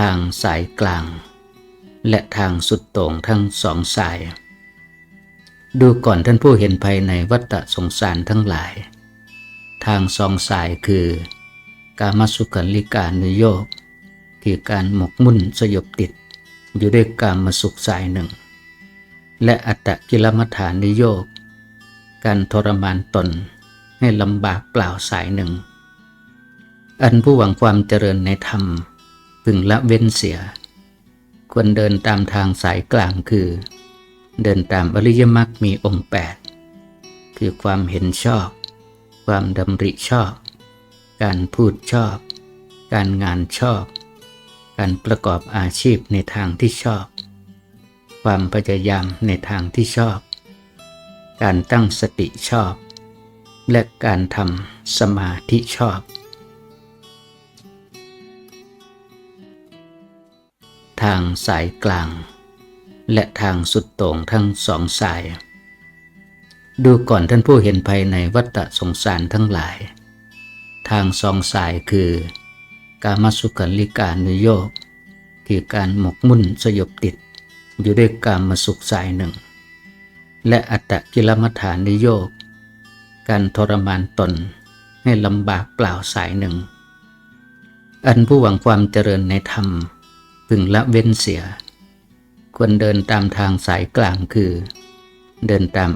ทางสายกลาง และทางสุดโต่งทั้งสองสาย ดูก่อนท่านผู้เห็นภัยในวัฏสงสารทั้งหลาย ทางสองสายคือ กามสุขันลิกานุโยกคือการหมกมุ่นสยบติด อยู่ด้วยกามสุขสายหนึ่ง และอัตตกิลมัฐานิโยกการทรมานตนให้ลำบากเปล่าสายหนึ่ง อันผู้หวังความเจริญในธรรม พึงละเว้นเสีย ควรเดินตามทางสายกลางคือ เดินตามอริยมรรคมีองค์แปดคือความเห็นชอบ ความดำริชอบ การพูดชอบ การงานชอบ การประกอบอาชีพในทางที่ชอบ ความพยายามในทางที่ชอบ การตั้งสติชอบ และการทำสมาธิชอบ ทางสายกลาง และทางสุดโต่งทั้งสองสาย ดูก่อนท่านผู้เห็นภัยในวัฏสงสารทั้งหลาย ทางสองสายคือ กามสุขันลิกานุโยกคือการหมกมุ่นสยบติด อยู่ด้วยกามสุขสายหนึ่ง และอัตตกิลมัฐานิโยกการทรมานตนให้ลำบากเปล่าสายหนึ่ง อันผู้หวังความเจริญในธรรม พึงละเว้นเสีย ควรเดินตามทางสายกลางคือ เดินตาม